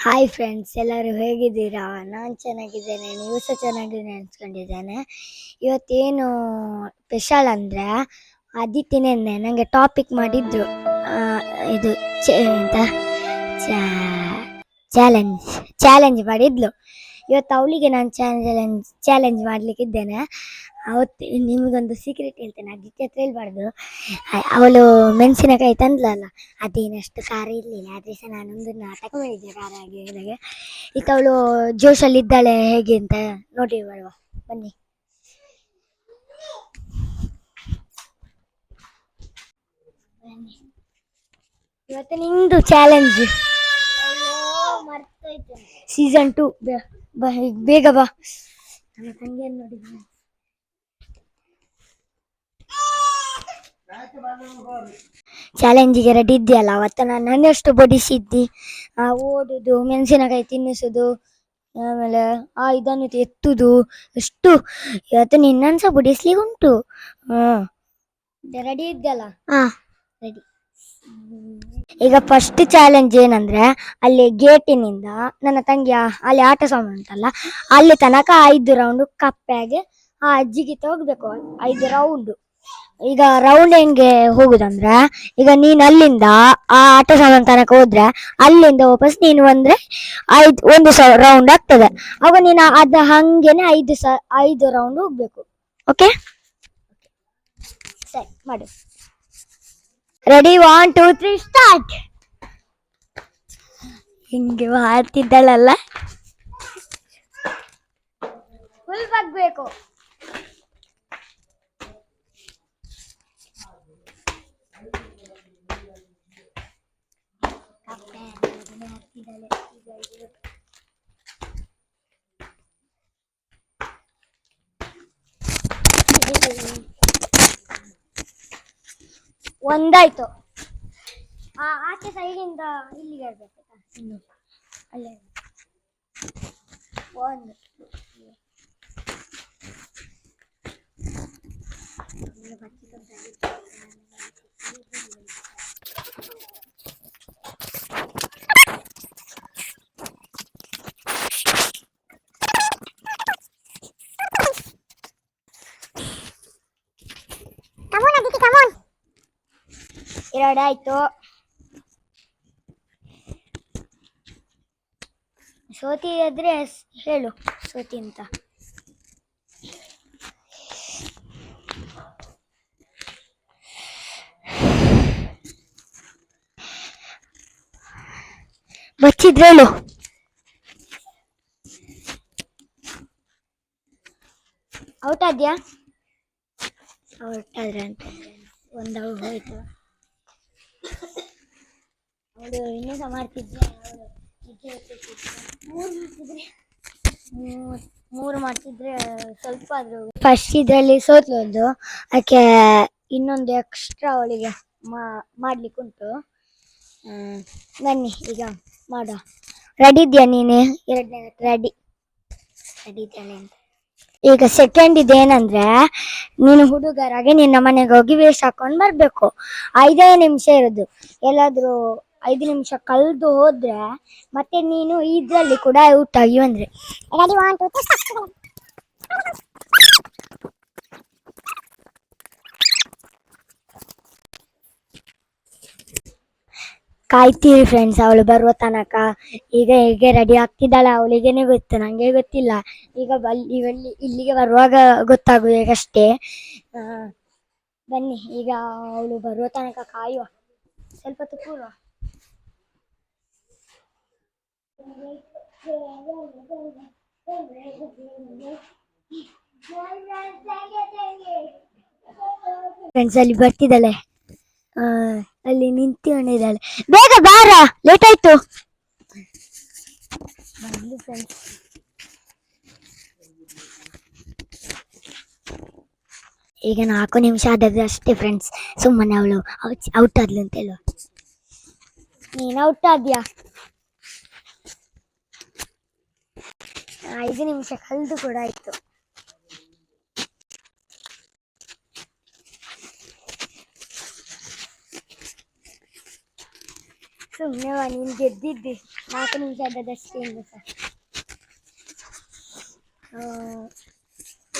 Hi friends ಎಲ್ಲರೂ ಹೇಗಿದ್ದೀರಾ? ನಾನು ಚೆನ್ನಾಗಿದ್ದೇನೆ, ನೀವು ಸಹ ಚೆನ್ನಾಗಿದ್ದೀನಿ ಅನ್ಸ್ಕೊಂಡಿದ್ದೇನೆ ಇವತ್ತೇನು ಸ್ಪೆಷಲ್ ಅಂದರೆ ಆದಿತ್ಯನೇ ನನಗೆ ಟಾಪಿಕ್ ಮಾಡಿದ್ರು ಇದು ಚ- ಎಂತ? ಚಾಲೆಂಜ್ ಚಾಲೆಂಜ್ ಮಾಡಿದ್ಲು. ಇವತ್ತು ಅವಳಿಗೆ ನಾನು ಚಾಲೆಂಜ್ ಚಾಲೆಂಜ್ ಮಾಡಲಿಕ್ಕಿದ್ದೇನೆ. ಅವತ್ತು ನಿಮಗೊಂದು ಸೀಕ್ರೆಟ್ ಹೇಳ್ತೇನೆ. ಆದಿತ್ಯ ಹತ್ರ ಹೇಳ್ಬಾರ್ದು. ಅವಳು ಮೆಣಸಿನಕಾಯಿ ತಂದ್ಲಲ್ಲ, ಅದೇನಷ್ಟು ಖಾರ ಇರಲಿಲ್ಲ. ಆದರೆ ಸಹ ನಾನೊಂದು ನಾಟಕ ಮಾಡಿದ್ದೆ ಖಾರ ಆಗಿ ಈಗ ಅವಳು ಜೋಶಲ್ಲಿ ಇದ್ದಾಳೆ ಹೇಗೆ ಅಂತ ನೋಡಿ ಬರುವ. ಬನ್ನಿ. ಬನ್ನಿ. ಇವತ್ತು ನಿಂದು ಚಾಲೆಂಜ್ ಸೀಸನ್ ಟು ಬೇಗ ಬಾ. ನನ್ನ ತಂಗಿಯನ್ನು ನೋಡಿ ಚಾಲೆಂಜಿಗೆ ರೆಡಿ ಇದೆಯಲ್ಲ ಅವತ್ತು ನಾನು ನನ್ನಷ್ಟು ಬಡಿಸಿದ್ದಿ. ಆ ಓಡುದು ಮೆಣಸಿನಕಾಯಿ ತಿನ್ನಿಸುದು ಆಮೇಲೆ ಆ ಇದನ್ನು ಎತ್ತುದು ಎಷ್ಟು ಇವತ್ತು ನಿನ್ನನ್ಸ ಬಿಡಿಸ್ಲಿಕ್ಕೆ ಉಂಟು. ಹ್ಮ್ ರೆಡಿ ಇದ್ದಲ್ಲ ಹಾ ರೆಡಿ ಈಗ ಫಸ್ಟ್ ಚಾಲೆಂಜ್ ಏನಂದ್ರೆ ಅಲ್ಲಿ ಗೇಟಿನಿಂದ ನನ್ನ ತಂಗಿ ಅಲ್ಲಿ ಆಟ ಸಾಮಾನು ಉಂಟಲ್ಲ ಅಲ್ಲಿ ತನಕ ಐದು ರೌಂಡ್ ಕಪ್ಪೆಗೆ ಆ ಅಜ್ಜಿಗೆ ಹೋಗ್ಬೇಕು ಐದು ರೌಂಡ್ ಈಗ ರೌಂಡ್ ಹೆಂಗೆ ಹೋಗುದಂದ್ರೆ, ಈಗ ನೀನು ಅಲ್ಲಿಂದ ಆ ಆಟ ಸಾಮಾನು ತನಕ ಹೋದ್ರೆ, ಅಲ್ಲಿಂದ ವಾಪಸ್ ನೀನು ಬಂದ್ರೆ ಐದು, ಒಂದು ಸಾವಿರ ರೌಂಡ್ ಆಗ್ತದೆ. ಆಗ ನೀನು ಅದ ಹಂಗೇನೆ ಐದು ಸ, ಐದು ರೌಂಡ್ ಹೋಗ್ಬೇಕು. ಓಕೆ ಸರಿ, ಮಾಡು. Ready one two three start ಹಿಂಗೆ ಮಾಡ್ತಿದ್ದಾಳಲ್ಲ ಫುಲ್ ಬಗ್ಬೇಕು ಒಂದಾಯ್ತು. ಆ ಆಚೆ ಸೈಡಿಂದ ಇಲ್ಲಿಗೆ ಇರ್ಬೇಕು? ಇನ್ನು. ಅಲ್ಲೇ. ಒಂದು. Come on Aditi come on ಎರಡಾಯ್ತು ಸೋತಿ ಆದ್ರೆ ಸ್- ಹೇಳು ಸೋತಿ ಅಂತ ಬಚ್ಚಿದ್ರೆ ಹೇಳು ಔಟ್ ಆದ್ಯಾ ಔಟ್ ಆದ್ರೆ ಅಂತ ಒಂದು ಔಟ್ ಹೋಯ್ತು ಅವಳು ನಿದ್ದೆ ಮೂರು ಮಾಡ್ತಿದ್ರೆ ಮೂರು ಮೂರು ಮಾಡ್ತಿದ್ರೆ ಸ್ವಲ್ಪ ಆದ್ರೂ ಫಸ್ಟ್ ಇದರಲ್ಲಿ ಸೋತ್ಲು ಒಂದು. ಅದಕ್ಕೆ ಇನ್ನೊಂದು ಎಕ್ಸ್ಟ್ರಾ ಅವಳಿಗೆ ಮಾಡ್ಲಿಕ್ಕೆ ಉಂಟು. ಬನ್ನಿ ಈಗ ಮಾಡ ರೆಡಿ ಇದೆಯಾ ನೀನು? ಎರಡನೇ ರೆಡಿ ರೆಡಿ ಇದ್ದಾಳೆ ಅಂತ. ಈಗ ಸೆಕೆಂಡ್ ಇದೇನಂದ್ರೆ ನೀನು ಹುಡುಗರಾಗೆ ನಿನ್ನ ಮನೆಗೆ ಹೋಗಿ ವೇಸ್ಟ್ ಹಾಕೊಂಡು ಬರ್ಬೇಕು. ಐದೇ ನಿಮಿಷ ಇರೋದು. ಎಲ್ಲಾದ್ರೂ ಐದು ನಿಮಿಷ ಕಳೆದು ಹೋದ್ರೆ ಮತ್ತೆ ನೀನು ಇದ್ರಲ್ಲಿ ಕೂಡ ಔಟ್ ಆಗಿ ಬಂದ್ರೆ. Ready one two three start ಕಾಯ್ತೀರಿ friends ಅವಳು ಬರುವ ತನಕ. ಈಗ ಹೇಗೆ ರೆಡಿ ಆಗ್ತಿದ್ದಾಳೆ ಅವಳಿಗೇನೆ ಗೊತ್ತು ನಂಗೆ ಗೊತ್ತಿಲ್ಲ. ಈಗ ಬಲ್ ಇವೆಲ್ಲಿ ಇಲ್ಲಿಗೆ ಬರುವಾಗ ಗೊತ್ತಾಗುದು ಈಗಷ್ಟೇ ಬನ್ನಿ ಈಗ ಅವಳು ಬರುವ ತನಕ ಕಾಯುವ. ಸ್ವಲ್ಪ ಹೊತ್ತು ಫ್ರೆಂಡ್ಸ್ ಅಲ್ಲಿ ಬರ್ತಿದ್ದಾಳೆ. ಅಲ್ಲಿ ನಿಂತ್ಕೊಂಡಿದ್ದಾಳೆ ಬೇಗ ಬಾರ ಲೇಟ್ ಆಯ್ತು. ಫ್ರೆಂಡ್ಸ್ ಈಗ ನಾಲ್ಕು ನಿಮಿಷ ಆದದ್ದು ಅಷ್ಟೇ ಫ್ರೆಂಡ್ಸ್ ಸುಮ್ಮನೆ ಅವಳು ಔಟ್ ಆದ್ಲು ಅಂತ ಹೇಳುವ ನೀನು ಔಟ್ ಆದ್ಯಾ? ಐದು ನಿಮಿಷ ಕಳೆದು ಕೂಡ ಆಯ್ತು. ಸುಮ್ಮನೆ ನೀನು ಗೆದ್ದಿದ್ದೆ. ನಾಲ್ಕು ನಿಮಿಷ ಆದದಷ್ಟೇ ಸಹ ಆ,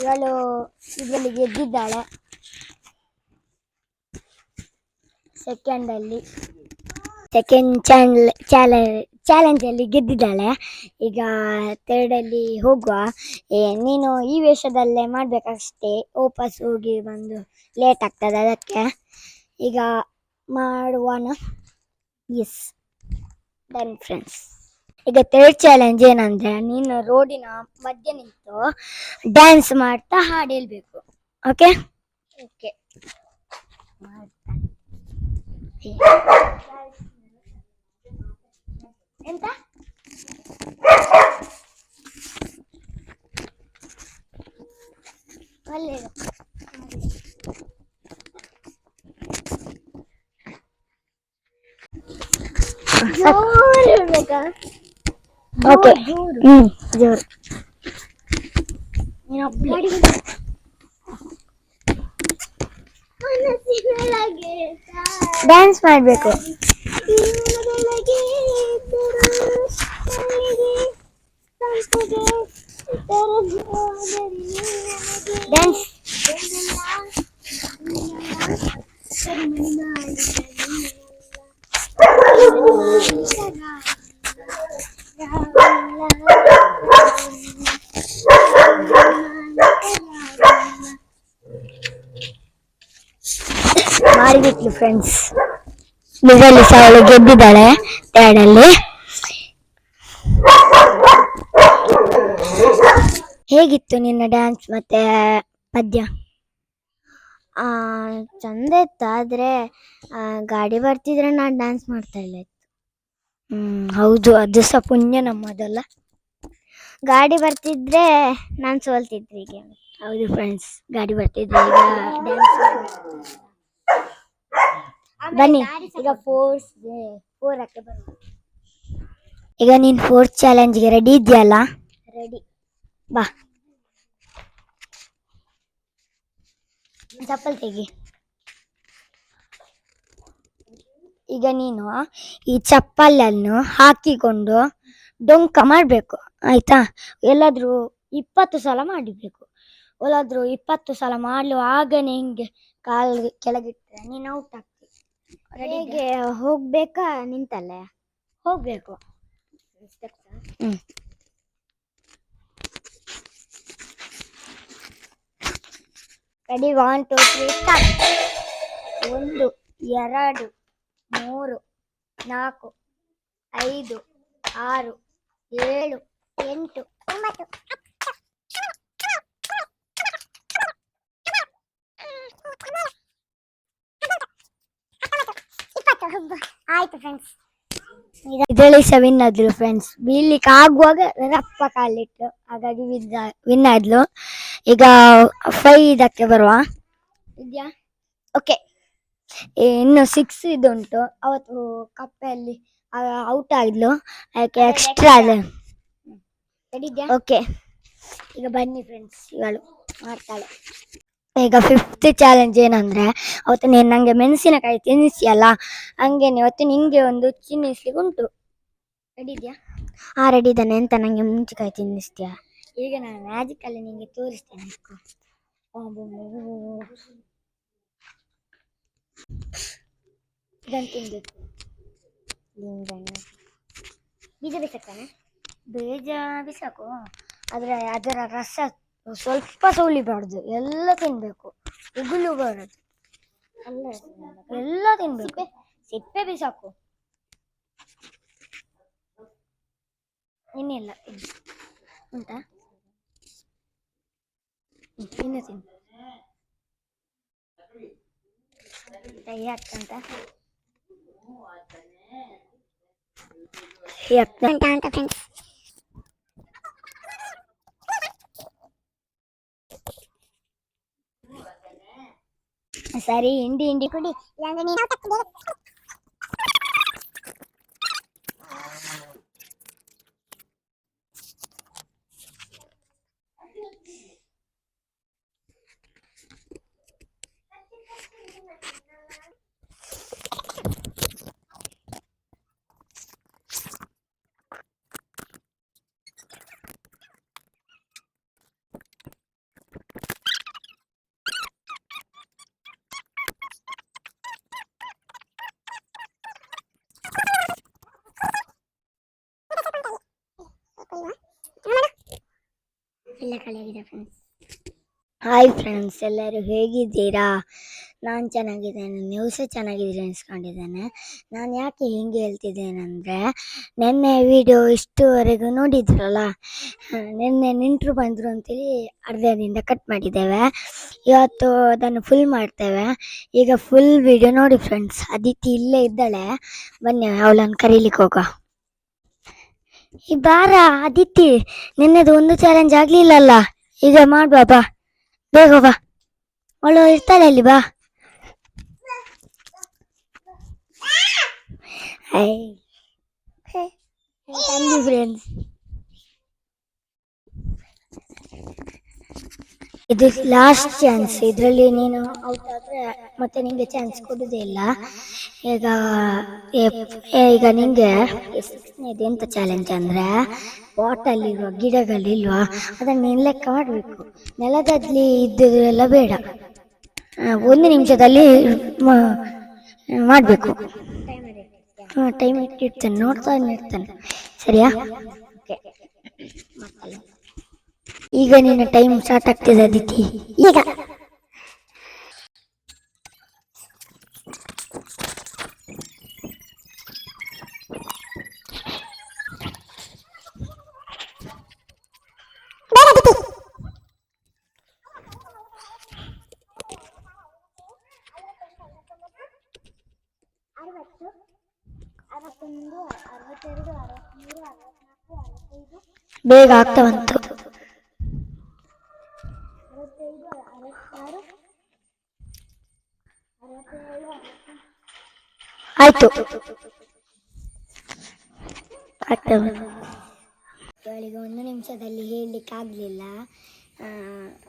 ಇವಳು ಇದರಲ್ಲಿ ಗೆದ್ದಿದ್ದಾಳೆ. ಸೆಕೆಂಡಲ್ಲಿ ಸೆಕೆಂಡ್ ಚಾನಲ್ ಚಾಲೆಂಜ್ ಚಾಲೆಂಜಲ್ಲಿ ಗೆದ್ದಿದ್ದಾಳೆ. ಈಗ ಥರ್ಡಲ್ಲಿ ಹೋಗುವ. ಏ, ನೀನು ಈ ವೇಷದಲ್ಲೇ ಮಾಡಬೇಕಷ್ಟೇ. ವಾಪಸ್ ಹೋಗಿ ಬಂದು ಲೇಟ್ ಆಗ್ತದೆ ಅದಕ್ಕೆ. ಈಗ ಮಾಡುವನ? ಎಸ್ ಡನ್ ಫ್ರೆಂಡ್ಸ್ ಈಗ ತರ್ಡ್ ಚಾಲೆಂಜ್ ಏನಂದ್ರೆ ನೀನು ರೋಡಿನ ಮಧ್ಯೆ ನಿಂತು ಡ್ಯಾನ್ಸ್ ಮಾಡ್ತಾ ಹಾಡು ಹೇಳ್ಬೇಕು. ಓಕೆ ಓಕೆ ಎಂತ ಒಳ್ಳೆ ಜೋರು ಇರ್ಬೇಕಾ ಓಕೆ ಹ್ಮ್ ಜೋರು ಡ್ಯಾನ್ಸ್ ಮಾಡಬೇಕು ಡ್ಯಾನ್ಸ್ ಮಾರಿಬಿಟ್ಲು ಫ್ರೆಂಡ್ಸ್ ಇದರಲ್ಲಿ ಸಹ ಅವಳು ಗೆದ್ದಿದ್ದಾಳೆ ಥರ್ಡಲ್ಲಿ ಹೇಗಿತ್ತು ನಿನ್ನ ಡ್ಯಾನ್ಸ್ ಮತ್ತೆ ಪದ್ಯ? ಚಂದ ಇತ್ತು ಆದರೆ ಗಾಡಿ ಬರ್ತಿದ್ರೆ ನಾನು ಡ್ಯಾನ್ಸ್ ಮಾಡ್ತಾ ಇಲ್ಲ ಇತ್ತು. ಹ್ಮ್ ಹೌದು ಅದು ಸಹ ಪುಣ್ಯ ನಮ್ಮದಲ್ಲ. ಗಾಡಿ ಬರ್ತಿದ್ರೆ ನಾನು ಸೋಲ್ತಿದ್ದೆ ಈಗ ಹೌದು ಫ್ರೆಂಡ್ಸ್ ಗಾಡಿ ಬರ್ತಿದ್ರೆ ಈಗ ಡ್ಯಾನ್ಸ್ ಬನ್ನಿ ಈಗ ಫೋರ್ಸ್ ಫೋರ್ ಹಾಕಿ ಬನ್ನಿ. ಈಗ ನೀನ್ ಫೋರ್ತ್ ಚಾಲೆಂಜ್ಗೆ ರೆಡಿ ಇದೆಯಲ್ಲ ಬಾ. ಚಪ್ಪಲ್ ತೆಗಿ. ಈಗ ನೀನು ಈ ಚಪ್ಪಲನ್ನು ಹಾಕಿಕೊಂಡು ಡೊಂಕ ಮಾಡಬೇಕು ಆಯ್ತಾ? ಎಲ್ಲಾದ್ರೂ ಇಪ್ಪತ್ತು ಸಲ ಮಾಡಿಬೇಕು ಎಲ್ಲಾದರೂ ಇಪ್ಪತ್ತು ಸಲ ಮಾಡಲು ಆಗನೇ ಹಿಂಗೆ ಕಾಲು ಕೆಳಗಿಟ್ಟರೆ ನೀನು ಔಟ್ ಆಗ್ತಿ. ಹೇಗೆ ಹೋಗ್ಬೇಕಾ ನಿಂತಲ್ಲೇ? ಹೋಗ್ಬೇಕು. ಹ್ಮ್. Ready one two three start ಒಂದು ಎರಡು ಮೂರು ನಾಲ್ಕು ಐದು ಆರು ಏಳು ಎಂಟು ಒಂಬತ್ತು ಇಪ್ಪತ್ತು ಹಬ್ಬ ಆಯ್ತು ಫ್ರೆಂಡ್ಸ್ ಇದರಲ್ಲಿ ಸಹ ವಿನ್ ಆದ್ಲು ಫ್ರೆಂಡ್ಸ್ ಬೀಳ್ಲಿಕ್ಕೆ ಆಗುವಾಗ ರಪ್ಪ ಕಾಲಿಟ್ಟು ಹಾಗಾಗಿ ವಿನ್ ಆದ್ಲು. ಈಗ ಫೈ ಇದಕ್ಕೆ ಬರುವ. ಇದೆಯಾ? ಓಕೆ ಇನ್ನು ಸಿಕ್ಸ್ ಇದುಂಟು. ಅವತ್ತು ಕಪ್ಪೆಯಲ್ಲಿ ಔಟ್ ಆಗಿದ್ಲು ಅದಕ್ಕೆ ಎಕ್ಸ್ಟ್ರಾ ಅದ. ಓಕೆ ಈಗ ಬನ್ನಿ ಫ್ರೆಂಡ್ಸ್ ಇವಳು ಮಾಡ್ತಾಳೆ. ಈಗ ಫಿಫ್ತ್ ಚಾಲೆಂಜ್ ಏನಂದ್ರೆ, ಅವತ್ತು ನೀನು ನನಗೆ ಮೆಣಸಿನಕಾಯಿ ತಿನ್ನಿಸಿಯಲ್ಲ ಹಂಗೇನೆ ಇವತ್ತು ನಿಂಗೆ ಒಂದು ತಿನ್ನಿಸ್ಲಿಕ್ಕೆ ಉಂಟು. ರೆಡಿ ಇದೆಯಾ? ಆ ರೆಡಿ ಇದ್ದಾನೆ. ಅಂತ ನಂಗೆ ಮುಂಚಿಕಾಯಿ ತಿನ್ನಿಸ್ತೀಯಾ? ಈಗ ನಾನು ಮ್ಯಾಜಿಕ್ ಅಲ್ಲಿ ನಿಂಗೆ ತೋರಿಸ್ತೇನೆ. ಇದನ್ನು. ಬೀಜ ಬಿಸಾಕಾನೆ ಬೀಜ ಬಿಸಾಕು? ಆದರೆ ಅದರ ರಸ ಸ್ವಲ್ಪ ಸೋಲಿಬಾರ್ದು ಎಲ್ಲ ತಿನ್ಬೇಕು. ಉಗುಳು ಬಾರದು. ಎಲ್ಲ ತಿನ್ಬೇಕು. ಸಿಪ್ಪೆ ಬಿಸಾಕು. ಇನ್ನಿಲ್ಲ ಉಂಟಾ? ಇನ್ನು ತಿನ್ನು. ಯಾಕಂತ ಯಾಕಂತ ಫ್ರೆಂಡ್ಸ್ ಸರಿ ಹಿಂಡಿ ಹಿಂಡಿ ಕುಡಿ ಇಲ್ಲಾಂದ್ರೆ ನೀನು out ಆಗ್ತದೆ. ಎಲ್ಲ ಫ್ರೆಂಡ್ಸ್ ಹಾಯ್ ಫ್ರೆಂಡ್ಸ್ ಎಲ್ಲರೂ ಹೇಗಿದ್ದೀರಾ? ನಾನು ಚೆನ್ನಾಗಿದ್ದೇನೆ, ನೀವು ಸಹ ಚೆನ್ನಾಗಿದ್ದೀರಿ ಅನಿಸ್ಕೊಂಡಿದ್ದೇನೆ ನಾನು ಯಾಕೆ ಹಿಂಗೆ ಹೇಳ್ತಿದ್ದೇನೆಂದರೆ, ನಿನ್ನೆ ವಿಡಿಯೋ ಇಷ್ಟುವರೆಗೂ ನೋಡಿದ್ರಲ್ಲ? ನಿನ್ನೆ ನೆಂಟರು ಬಂದರು ಅಂತೇಳಿ ಅರ್ಧದಿಂದ ಕಟ್ ಮಾಡಿದ್ದೇವೆ. ಇವತ್ತು ಅದನ್ನು ಫುಲ್ ಮಾಡ್ತೇವೆ. ಈಗ ಫುಲ್ ವಿಡಿಯೋ ನೋಡಿ ಫ್ರೆಂಡ್ಸ್ ಅದಿತಿ ಇಲ್ಲೇ ಇದ್ದಾಳೆ. ಬನ್ನಿ, ಅವಳನ್ನು ಕರೀಲಿಕ್ಕೆ ಹೋಗುವ. ಈ ಬಾರ ಅದಿತಿ ನಿನ್ನೆದು ಒಂದು ಚಾಲೆಂಜ್ ಆಗ್ಲಿಲ್ಲಲ್ಲ. ಈಗ ಮಾಡುವ ಬಾ ಬೇಗ ಬಾ. ಅವಳು ಇರ್ತಾಳೆ ಅಲ್ಲಿ, ಬಾ. ಫ್ರೆಂಡ್ಸ್ ಇದು ಲಾಸ್ಟ್ ಚಾನ್ಸ್ ಇದರಲ್ಲಿ ನೀನು ಔಟ್ ಆದ್ರೆ ಮತ್ತೆ ನಿಮಗೆ ಚಾನ್ಸ್ ಕೊಡುದೇ ಇಲ್ಲ. ಈಗ ಈಗ ನಿಮಗೆ ಸಿಕ್ಸ್ನೇದು ಎಂತ ಚಾಲೆಂಜ್ ಅಂದರೆ ಪಾಟಲ್ಲಿರುವ ಗಿಡಗಳಿಲ್ವಾ ಅದನ್ನ ನೀನು ಲೆಕ್ಕ ಮಾಡಬೇಕು. ನೆಲದಲ್ಲಿ ಇದ್ದುದೆಲ್ಲ ಬೇಡ. ಒಂದು ನಿಮಿಷದಲ್ಲಿ ಮಾಡಬೇಕು. ಹಾಂ ಟೈಮ್ ಇಟ್ಟಿರ್ತೇನೆ ನೋಡ್ತಾ ಇರ್ತಾನೆ. ಸರಿಯಾ? ಈಗ ನಿನ್ನ ಟೈಮ್ ಸ್ಟಾರ್ಟ್ ಆಗ್ತಿದೆ ಅದಿತಿ. ಈಗ. ಅರವತ್ತು ಅರವತ್ತೊಂದು ಅರವತ್ತೆರಡು ಅರವತ್ತ್ಮೂರು ಅರವತ್ನಾಲ್ಕು ಅರವತ್ತೈದು. ಬೇಗ ಆಗ್ತಾ ಬಂತು ಆಯ್ತು ಇವಳಿಗೆ ಒಂದು ನಿಮಿಷದಲ್ಲಿ ಹೇಳಲಿಕ್ಕೆ ಆಗಲಿಲ್ಲ.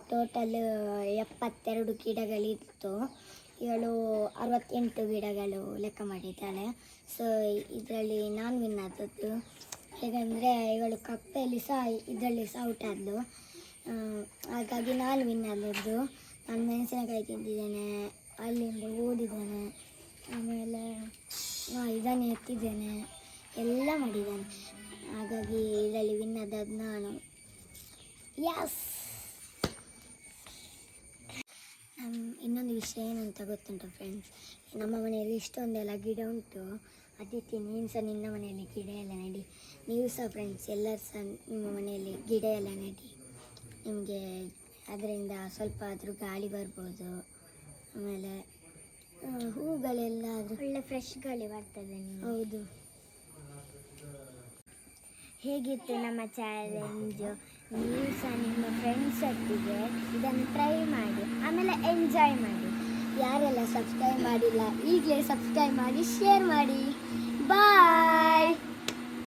ಟೋಟಲ್ ಎಪ್ಪತ್ತೆರಡು ಗಿಡಗಳಿತ್ತು. ಇವಳು ಅರವತ್ತೆಂಟು ಗಿಡಗಳು ಲೆಕ್ಕ ಮಾಡಿದ್ದಾಳೆ ಸೊ ಇದರಲ್ಲಿ ನಾನು ವಿನ್ ಆದದ್ದು. ಹೇಗೆಂದರೆ ಇವಳು ಕಪ್ಪೆಯಲ್ಲಿ ಸಹ ಇದರಲ್ಲಿ ಸಹ ಔಟ್ ಆದಳು ಹಾಗಾಗಿ ನಾನು ವಿನ್ ಆದದ್ದು. ನಾನು ಮೆಣಸಿನಕಾಯಿ ತಿಂದಿದ್ದೇನೆ. ಅಲ್ಲಿಂದ ಓದಿದ್ದೇನೆ ಆಮೇಲೆ ಇದನ್ನು ಎತ್ತಿದ್ದೇನೆ. ಎಲ್ಲ ಮಾಡಿದ್ದಾನೆ. ಹಾಗಾಗಿ ಇದರಲ್ಲಿ ವಿನ್ ಆದದ್ದು ನಾನು. ಯಸ್ ಇನ್ನೊಂದು ವಿಷಯ ಏನಂತ ಗೊತ್ತುಂಟು ಫ್ರೆಂಡ್ಸ್ ನಮ್ಮ ಮನೆಯಲ್ಲಿ ಇಷ್ಟೊಂದೆಲ್ಲ ಗಿಡ ಉಂಟು. ಅದಕ್ಕೆ ನೀನು ಸಹ ನಿನ್ನ ಮನೆಯಲ್ಲಿ ಗಿಡ ಎಲ್ಲ ನೆಡಿ. ನೀವು ಸಹ ಫ್ರೆಂಡ್ಸ್ ಎಲ್ಲರೂ ಸಹ ನಿಮ್ಮ ಮನೆಯಲ್ಲಿ ಗಿಡ ಎಲ್ಲ ನೆಡಿ. ನಿಮಗೆ, ಅದರಿಂದ ಸ್ವಲ್ಪ ಆದರೂ ಗಾಳಿ ಬರ್ಬೋದು. ಆಮೇಲೆ ಹೂಗಳೆಲ್ಲ ಒಳ್ಳೆ ಫ್ರೆಶ್ ಗಾಳಿ ಬರ್ತದೆ ಹೌದು. ಹೇಗಿತ್ತು ನಮ್ಮ ಚಾಲೆಂಜು ನೀವು ಸಹ ನಿಮ್ಮ ಫ್ರೆಂಡ್ಸ್ ಒಟ್ಟಿಗೆ ಇದನ್ನು ಟ್ರೈ ಮಾಡಿ ಆಮೇಲೆ ಎಂಜಾಯ್ ಮಾಡಿ. ಯಾರೆಲ್ಲ ಸಬ್ಸ್ಕ್ರೈಬ್ ಮಾಡಿಲ್ಲ ಈಗಲೇ ಸಬ್ಸ್ಕ್ರೈಬ್ ಮಾಡಿ ಶೇರ್ ಮಾಡಿ. ಬಾಯ್